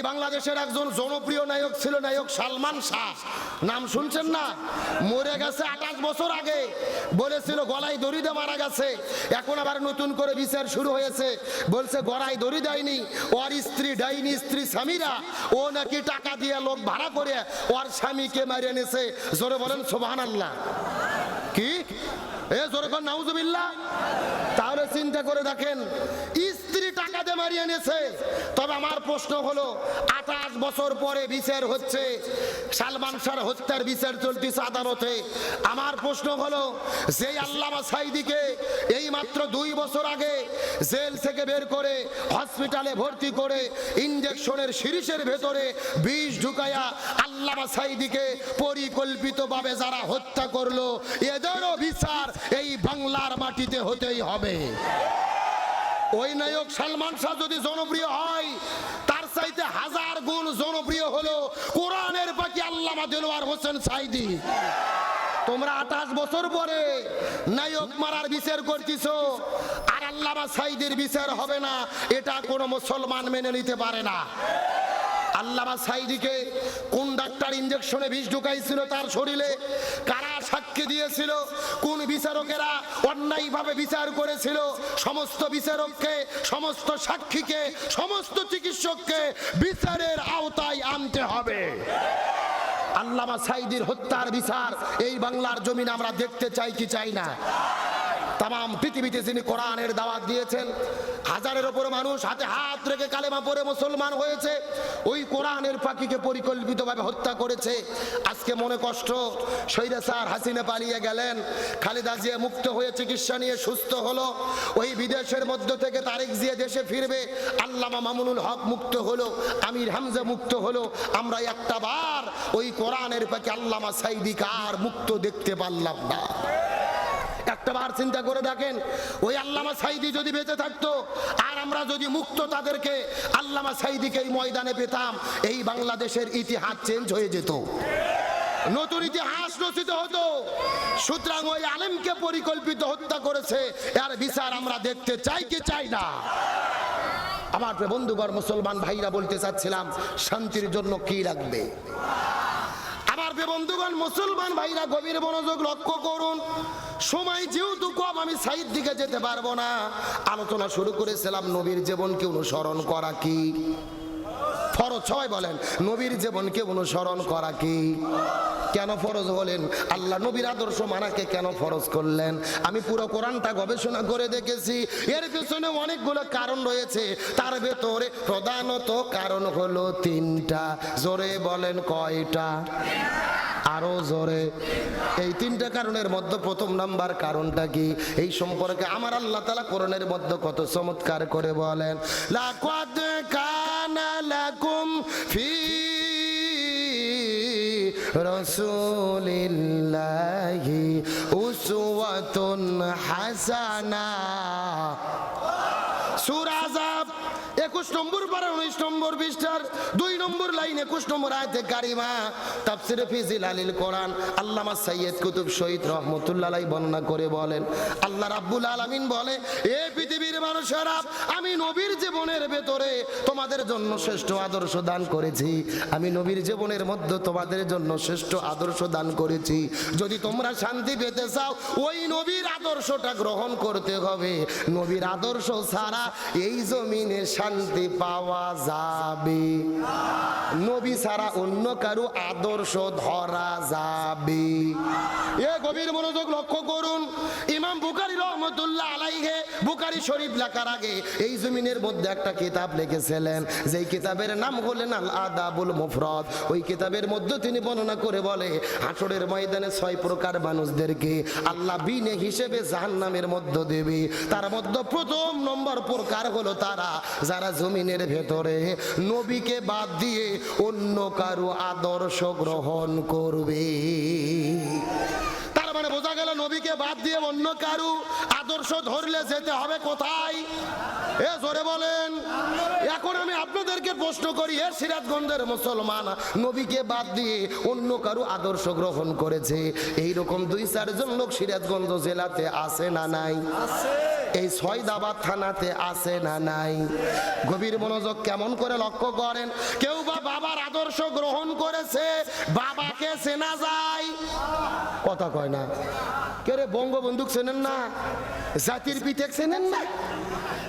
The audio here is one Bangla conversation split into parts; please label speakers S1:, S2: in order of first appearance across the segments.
S1: এই বাংলাদেশের একজন জনপ্রিয় নায়ক ছিল নায়ক সালমান শাহ। নাম শুনছেন না? মরে গেছে আঠাশ বছর আগে। বলেছিল, গলায় দড়ি দিয়ে মারা গেছে। এখন আবার নতুন করে বিচার শুরু হয়েছে। বলছে গলায় দড়ি দেয়নি। ওর স্ত্রী ডাইনি স্ত্রী স্বামীরা। ও নাকি টাকা দিয়ে লোক ভাড়া করে ওর স্বামীকে মারিয়ে এনেছে। জোরে বলেন সোবাহান আল্লাহ কি? এ জোরে কর নাউজুবিল্লাহ। তাহলে চিন্তা করে দেখেন স্ত্রী দিয়ে মারিয়ে এনেছে তবে আমার প্রশ্ন হলো, আঠাশ বছর পরে বিচার হচ্ছে, সালমান শাহ হত্যার বিচার চলতেছে আদালতে। আমার প্রশ্ন হলো, যেই আল্লামা সাইদিকে এই মাত্র দুই বছর আগে জেল থেকে বের করে হসপিটালে ভর্তি করে ইঞ্জেকশনের শিরিষের ভেতরে বিষ ঢুকায়া আল্লামা সাইদিকে পরিকল্পিতভাবে যারা হত্যা করল, এদেরও বিচার এই বাংলার মাটিতে হতেই হবে। ওই নায়ক সালমান শাহ যদি জনপ্রিয় হয়, তার চাইতে হাজার গুণ জনপ্রিয় হলো কোরআনের পাখি আল্লামা দেলোয়ার হোসেন সাইদি। তোমরা আঠাশ বছর পরে নায়ক মারার বিচার করতেছ, আর আল্লামা সাইদির বিচার হবে না, এটা কোনো মুসলমান মেনে নিতে পারে না। আল্লামা সাইদিকে কোন ডাক্তার ইঞ্জেকশনে বিষ ঢুকাইছিল তার শরীরে, কারা সাক্ষী দিয়েছিল, কোন বিচারকেরা অন্যায়ভাবে বিচার করেছিল, সমস্ত বিচারককে, সমস্ত সাক্ষীকে, সমস্ত চিকিৎসককে বিচারের আওতায় আনতে হবে। আল্লামা সাইদির হত্যার বিচার এই বাংলার জমিন আমরা দেখতে চাই কি চাই না? তাম পৃথিবীতে যিনি কোরআনের দাওয়াত দিয়েছেন, হাজারের ওপর মানুষ হাতে হাত রেখে কালেমা পরে মুসলমান হয়েছে, ওই কোরআনের পাখিকে পরিকল্পিতভাবে হত্যা করেছে। আজকে মনে কষ্ট সৈরা স্যার হাসিনা পালিয়ে গেলেন, খালেদা জিয়া মুক্ত হয়ে চিকিৎসা নিয়ে সুস্থ হলো, ওই বিদেশের মধ্য থেকে তারেক জিয়া দেশে ফিরবে, আল্লামা মামুনুল হক মুক্ত হলো, আমির হামজা মুক্ত হলো, আমরা একটা বার ওই কোরআনের পাখি আল্লামা সাইদিকে আর মুক্ত দেখতে পারলাম না। একটা বার চিন্তা করে দেখেন। ওই আল্লামা সাইদি যদি বেঁচে থাকতো, আর আমরা যদি মুক্ত তাদেরকে, আল্লামা সাইদিকে এই ময়দানে পেতাম, এই বাংলাদেশের ইতিহাস চেঞ্জ হয়ে যেত। নতুন ইতিহাস রচিত হতো। সুতরাং ওই আলেমকে পরিকল্পিত হত্যা করেছে, এর বিচার আমরা দেখতে চাই কি চাই না। আমার বন্ধুগণ, মুসলমান ভাইরা বলতে চাচ্ছিলাম, শান্তির জন্য কি লাগবে? আমার বন্ধুগণ, মুসলমান ভাইরা গভীর মনোযোগ লক্ষ্য করুন। সময় যেহেতু কম, আমি সাইড দিকে যেতে পারব না। আলোচনা শুরু করেছিলাম, নবীর জীবনকে অনুসরণ করা কি? ফরজ সবাই বলেন, নবীর জীবনকে অনুসরণ করা কি? কেন ফরজ হলেন? আল্লাহ নবীর আদর্শ মানাকে কেন ফরজ করলেন? আমি পুরো কোরআনটা গবেষণা করে দেখেছি। এর পেছনে অনেকগুলো কারণ রয়েছে। তার ভেতরে প্রধানত কারণ হলো তিনটা। জোরে বলেন কয়টা? আরও জোরে। এই তিনটা কারণের মধ্যে প্রথম নাম্বার কারণটা কি? এই সম্পর্কে আমার আল্লাহ তালা কোরআনের মধ্যে কত চমৎকার করে বলেন, লাকাদ কানা লাকুম ফি রসুলিল্লাহি হাসানা সূরা আযাব একুশ নম্বর পারা, উনিশ নম্বর পৃষ্ঠার, দুই নম্বর লাইন একুশ নম্বর আয়তে কারিমা, তাফসিরে ফিজিল আলিল কোরআন, আল্লামা সৈয়দ কুতুব শহীদ রহমতুল্লাহ বর্ণনা করে বলেন, আল্লাহ রাব্বুল আলামিন বলে, এ পৃথিবীর মানুষেরা, আমি নবীর জীবনের ভেতরে তোমাদের জন্য শ্রেষ্ঠ আদর্শ দান করেছি। আমি নবীর জীবনের মধ্যে তোমাদের জন্য শ্রেষ্ঠ আদর্শ দান করেছি। যদি তোমরা শান্তি পেতে চাও, ওই নবীর আদর্শটা গ্রহণ করতে হবে। নবীর আদর্শ ছাড়া এই জমিনে শান্তি পাওয়া যাবে। নবী ছাড়া অন্য কারও আদর্শ ধরা যাবে। এ গভীর মনোযোগ লক্ষ্য করুন। এই জমিনের মধ্যে একটা কিতাব লিখেছিলেন। যেই কিতাবের নাম হলেন আদাবুল ওই কিতাবের মধ্যে তিনি বর্ণনা করে বলে হাসরের ময়দানে ছয় প্রকার মানুষদেরকে আল্লাহ বিনে হিসেবে জাহান্নামের মধ্যে দেবে। তার মধ্যে প্রথম নম্বর প্রকার হলো তারা, যারা জমিনের ভেতরে নবীকে বাদ দিয়ে অন্য কারও আদর্শ গ্রহণ করবে। নবীকে বাদ দিয়ে অন্য কারু আদর্শ ধরলে যেতে হবে কোথায়? জোরে বলেন। এখন আমি আপনাদেরকে প্রশ্ন করি, এ সিরাজগঞ্জের মুসলমান নবীকে বাদ দিয়ে অন্য কারও আদর্শ গ্রহণ করেছে? এই রকম দুই, চারজন লোক সিরাজগঞ্জ জেলাতে আছে না নাই? এই ছয়দাবাদ থানাতে আছে না নাই? গভীর মনোযোগ কেমন করে লক্ষ্য করেন? কেউ বা বাবার আদর্শ গ্রহণ করেছে, বাবাকে চেনা যায়? কথা কয় না। কেউ রে বঙ্গবন্ধুক চেনেন না? জাতির পিঠে চেনেন না?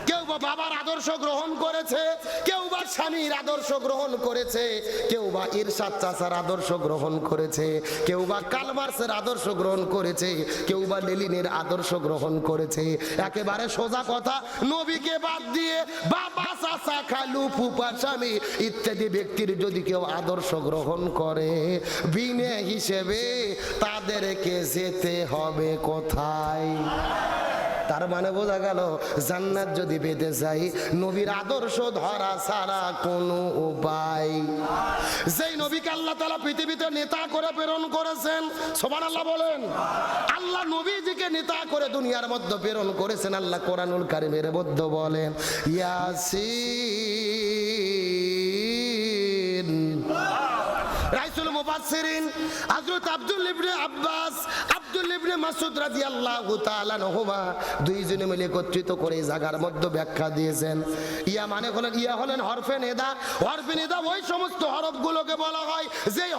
S1: কেউ বাবার আদর্শ গ্রহণ করেছে, কেউ স্বামীর আদর্শ গ্রহণ করেছে। কেউ বা ইরশাদ চাচার আদর্শ গ্রহণ করেছে। কেউ বা কালমার্সের আদর্শ গ্রহণ করেছে। কেউ বা লেলিনের আদর্শ গ্রহণ করেছে। একেবারে সোজা কথা, নবীকে বাদ দিয়ে বাবা, চাচা, খালু ফুপা স্বামী ইত্যাদি ব্যক্তির যদি কেউ আদর্শ গ্রহণ করে, বিনে হিসেবে তাদেরকে যেতে হবে কোথায়? তার মানে বোঝা গেল, জান্নাত যদি পেতে চাই নবীর আদর্শ ধরা ছাড়া কোনো উপায়। যেই নবীকে আল্লাহ তালা পৃথিবীতে নেতা করে প্রেরণ করেছেন সোমান আল্লাহ বলেন, আল্লাহ নবীজিকে নেতা করে দুনিয়ার মধ্যে প্রেরণ করেছেন, আল্লাহ কোরআনুল কারিমের মধ্যে বলেন, ইয়াসিন। রাইসুল মুফাসসিরিন, হযরত আব্দুল ইবনে আব্বাস রাদিয়াল্লাহু দুইজনে মিলে একত্রিত করে ব্যাখ্যা দিয়েছেন। ইয়া মানে ইয়া হলেন ওই সমস্ত হরফগুলোকে বলা হয়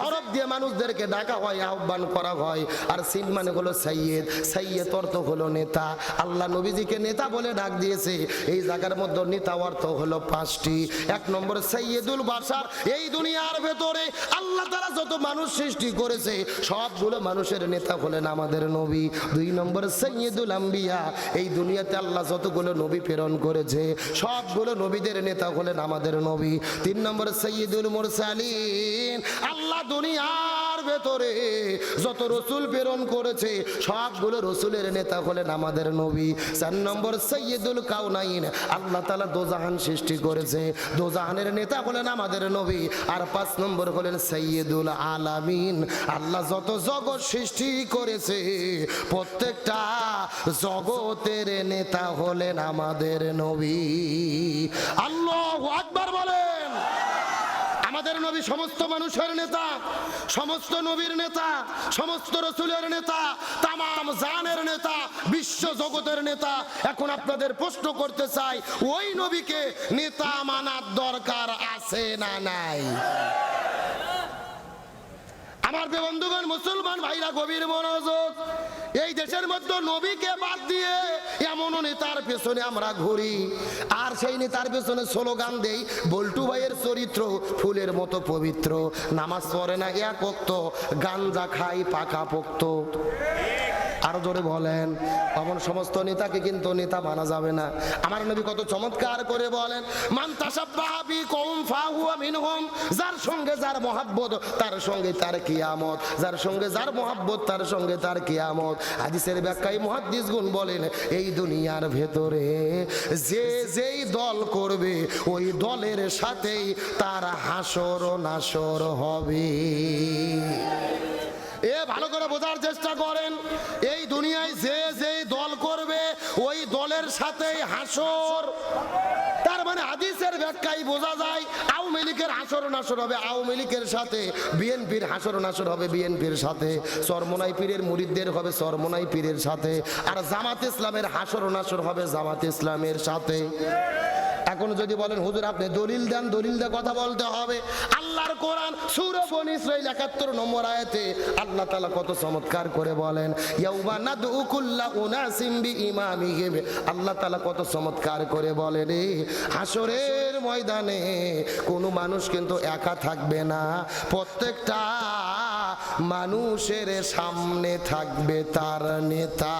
S1: হরফ দিয়ে মানুষদেরকে ডাকা হয়, আহ্বান করা হয়। আর সিন মানে সাইয়েদ সাইয়েদ অর্থ নেতা। আল্লাহ নবীজিকে নেতা বলে ডাক দিয়েছে। এই জায়গার মধ্যে নেতা অর্থ হলো পাঁচটি। এক নম্বর সৈয়দুল বাসার এই দুনিয়ার ভেতরে আল্লাহ তারা যত মানুষ সৃষ্টি করেছে, সবগুলো মানুষের নেতা হলেন আমাদের নবী। দুই নম্বর সৈয়দুল আম্বিয়া, এই দুনিয়াতে আল্লাহ যতগুলো নবী প্রেরণ করেছে, সবগুলো নবীদের নেতা হলেন আমাদের নবী। তিন নম্বর সৈয়দুল মুরসালিন, আল্লাহ দুনিয়ার ভেতরে যত রসুল প্রেরণ করেছে, সবগুলো রসুলের নেতা হলেন আমাদের নবী। চার নম্বর সৈয়দুল কাউনাইন, আল্লাহ তালা দোজাহান সৃষ্টি করেছে। দোজাহানের নেতা হলেন আমাদের নবী, আর পাঁচ নম্বর হলেন সৈয়দুল আলামিন। আল্লাহ যত জগৎ সৃষ্টি করেছে, প্রত্যেকটা জগতের নেতা হলেন আমাদের নবী। আল্লাহ আকবার বলেন। আমাদের নবী সমস্ত মানুষের নেতা, সমস্ত নবীর নেতা, সমস্ত রসুলের নেতা তাম জানের নেতা, বিশ্ব জগতের নেতা। এখন আপনাদের প্রশ্ন করতে চাই, ওই নবীকে নেতা মানার দরকার আছে না নাই? আমার বন্ধুগণ মুসলমান ভাইরা গভীর মনোযোগ। এই দেশের মধ্যে নবীকে বাদ দিয়ে এমন নেতার পেছনে আমরা ঘুরি। আর সেই নেতার পেছনে স্লোগান দেই, বল্টু ভাইয়ের চরিত্র ফুলের মতো পবিত্র। নামাজ পড়ে না, এক গাঞ্জা খাই পাকা পোক্ত। আরও জোরে বলেন। এমন সমস্ত নেতাকে কিন্তু নেতা মানা যাবে না। আমার নবী কত চমৎকার করে বলেন, মান তাসাব্বাহাবি ফাহুয়া মিনহুম যার সঙ্গে যার মহাব্বত, তার সঙ্গে তার কিয়ামত। যার সঙ্গে যার মহাব্বত, তার সঙ্গে তার কিয়ামত। হাদিসের ব্যাখ্যায় মুহাদ্দিস গুণ বলেন, এই দুনিয়ার ভেতরে যে যেই দল করবে, ওই দলের সাথেই তার হাসর নাসর হবে। এ ভালো করে বোঝার চেষ্টা করেন। এই দুনিয়ায় যে যেই দল করবে, ওই দলের সাথেই হাসর। তার মানে হাদিসের ব্যাখ্যায় বোঝা যায়, আওয়ামী লীগের হাসর নাসর হবে আওয়ামী লীগের সাথে, বিএনপির হাসর নাসর হবে বিএনপির সাথে চরমোনাই পীরের মুরিদদের হবে চরমোনাই পীরের সাথে, আর জামাত ইসলামের হাসর নাসর হবে জামাত ইসলামের সাথে। এখন যদি বলেন, হুজুর, আপনি দলিল দেন, দলিল দিয়ে কথা বলতে হবে। আল্লাহর কোরআন, সূরা বনি ইসরাইল 71 নম্বর আয়াতে আল্লাহ তালা কত চমৎকার করে বলেন, ইয়াউমা নাদউ কুল্লা উনাসিম বিইমামিহিম। আল্লাহ তালা কত চমৎকার করে বলেন রে হাসরের ময়দানে কোনো মানুষ কিন্তু একা থাকবে না, প্রত্যেকটা মানুষের সামনে থাকবে তার নেতা।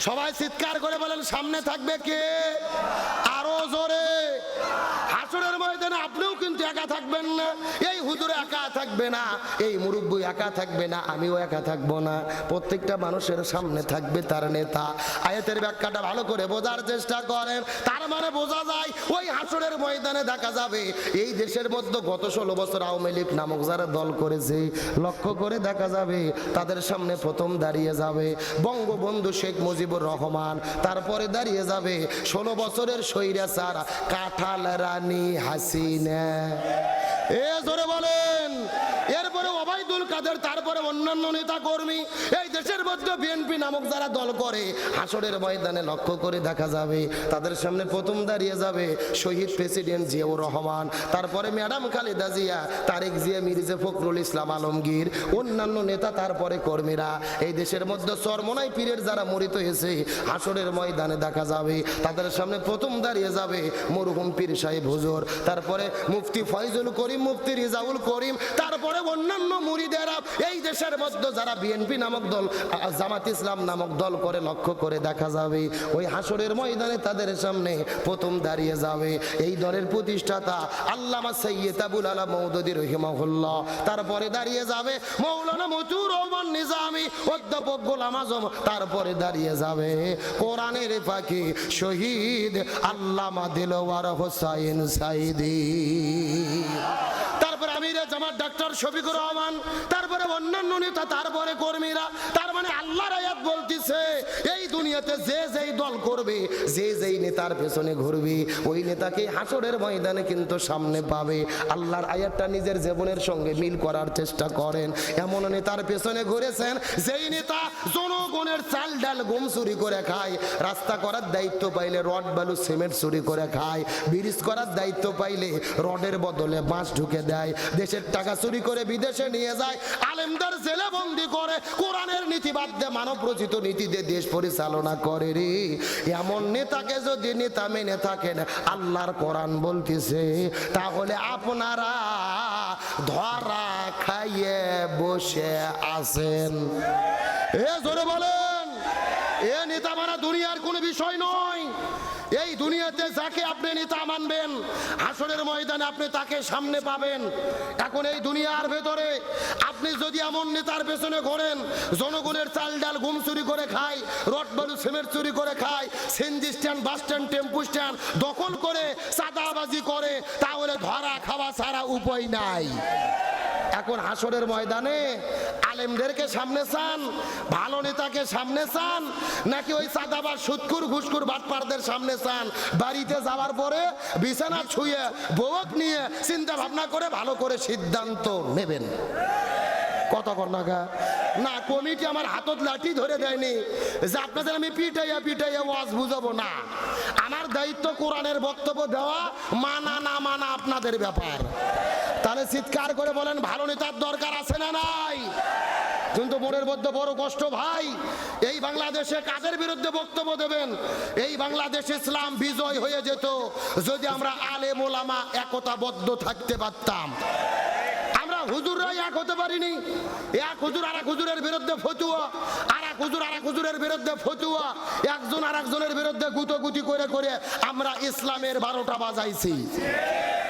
S1: সবাই চিৎকার করে বলেন সামনে থাকবে কে? আরও জোরে হাসুরের ময়দানে আপনিও কিন্তু একা থাকবেন না। এই হুজুর একা থাকবে না, এই মুরব্বী একা থাকবে না, আমিও একা থাকব না। প্রত্যেকটা মানুষের সামনে থাকবে তার নেতা। আয়াতের ব্যাখ্যাটা ভালো করে বোঝার চেষ্টা করেন। তার মানে বোঝা যায়, ওই হাসরের ময়দানে দেখা যাবে, এই দেশের মধ্যে গত ষোলো বছর আওয়ামী লীগ নামক যারা দল করেছে, লক্ষ্য করে দেখা যাবে, তাদের সামনে প্রথম দাঁড়িয়ে যাবে বঙ্গবন্ধু শেখ মুজিবুর রহমান। তারপরে দাঁড়িয়ে যাবে ষোলো বছরের স্বৈরাচার, কাঁঠাল রানী হাসিনা। এ জোরে বলেন। এরপরে ওবায়দুল কাদের, তারপরে অন্যান্য নেতা কর্মী এই দেশের মধ্যে বিএনপি নামক যারা দল করে, হাসরের ময়দানে লক্ষ্য করে দেখা যাবে, তাদের সামনে প্রথম দাঁড়িয়ে যাবে শহীদ প্রেসিডেন্ট জিয়াউর রহমান, তারপরে ম্যাডাম খালেদা জিয়া, তারেক জিয়া, মির্জা ফখরুল ইসলাম আলমগীর, অন্যান্য নেতা, তারপরে কর্মীরা। এই দেশের মধ্যে চরমনাই পীরের যারা মরিত হয়েছে, হাসরের ময়দানে দেখা যাবে, তাদের সামনে প্রথম দাঁড়িয়ে যাবে মরহুম পীর সাহেব হুজুর। তারপরে মুফতি ফয়জুল করিম, মুফতি রিজাউল করিম, তারপরে অন্যান্য মুরিদেরা এই দেশের মধ্যে যারা বিএনপি নামক দল জামাত ইসলাম নামক দল করে লক্ষ্য করে দেখা যাবে, ওই হাসরের ময়দানে তাদের সামনে প্রথম দাঁড়িয়ে যাবে। এই দলের প্রতিষ্ঠাতা আল্লামা সৈয়দ আবুল আলা মৌদুদি তারপরে দাঁড়িয়ে যাবে মৌলানা মতুর রহমান নিজামি, অধ্যাপক গোলাম আজম। তারপরে দাঁড়িয়ে যাবে কোরআনের পাখি শহীদ আল্লামা দিলওয়ার হোসাইন সাইদি। আমির ডাক্তার শফিকুর রহমান, তারপরে অন্যান্য নেতা, তারপরে কর্মীরা, তার মানে আল্লাহর আয়াত বলতিছে, এই দুনিয়াতে যে যেই দল করবে, যে যেই নেতার পেছনে ঘুরবে, ওই নেতাকে হাসরের ময়দানে কিন্তু সামনে পাবে। আল্লাহর আয়াতটা নিজের জীবনের সঙ্গে মিল করার চেষ্টা করেন। এমন নেতার পেছনে ঘুরেছেন, যেই নেতা জনগণের চাল ডাল গম চুরি করে খায়, রাস্তা করার দায়িত্ব পাইলে রড, বালু, সিমেন্ট চুরি করে খায়, ব্রিজ করার দায়িত্ব পাইলে রডের বদলে বাঁশ ঢুকে দেয়, দেশের টাকা চুরি করে বিদেশে নিয়ে যায়, আলেমদের জেলে বন্দি করে, কোরআনের নীতি বাদ দিয়ে মানব রচিত নীতি দিয়ে দেশ পরিচালনা করে রে। এমন নেতাকে যদি নেতা মেনে থাকেন, আল্লাহর কোরআন বলতেছে, তাহলে আপনারা ধরা খাইয়ে বসে আছেন। এ জোরে বলেন, এ নেতা মানা দুনিয়ার কোনো বিষয় নয়। এই দুনিয়াতে যাকে আপনি নেতা মানবেন আসরের ময়দানে আপনি তাকে সামনে পাবেন। এখন এই দুনিয়ার ভেতরে আপনি যদি এমন নেতার পেছনে ঘোরেন, জনগণের চাল ডাল ঘুম চুরি করে খায়, রড বালু চুরি করে খায়, CNG stand, bus stand, tempo stand দখল করে চাঁদাবাজি করে, তাহলে ধরা খাওয়া ছাড়া উপায় নাই। এখন হাসরের ময়দানে আলেমদেরকে সামনে চান? ভালো নেতাকে সামনে চান? নাকি ওই চাঁদাবার সুৎকুর ঘুসকুর বাটপারদের সামনে চান? বাড়িতে যাওয়ার পরে বিছানা ছুঁয়ে বউক নিয়ে চিন্তা ভাবনা করে ভালো করে সিদ্ধান্ত নেবেন। কত কর্ণাকা না, কমিটি আমার হাতত লাঠি ধরে দেয়নি। যে আপনাদের আমি পিটাইয়া পিটাইয়া ওয়াজ বুঝাবো না। আমার দায়িত্ব কোরআনের বক্তব্য দেওয়া, মানা না মানা আপনাদের ব্যাপার। তাহলে চিৎকার করে বলেন, ভালো নেতার দরকার আছে না নাই? কিন্তু মনের মধ্যে বড় কষ্ট, ভাই। এই বাংলাদেশে কাদের বিরুদ্ধে বক্তব্য দেবেন? এই বাংলাদেশ ইসলাম বিজয় হয়ে যেত যদি আমরা আলে মোলামা একতাবদ্ধ থাকতে পারতাম। আমরা হুজুররাই এক হতে পারিনি। এক হুজুর আর এক হুজুরের বিরুদ্ধে ফতুয়া আর এক হুজুর আর এক হুজুরের বিরুদ্ধে ফতুয়া, একজন আর একজনের বিরুদ্ধে গুতোগুতি করে করে আমরা ইসলামের বারোটা বাজাইছি।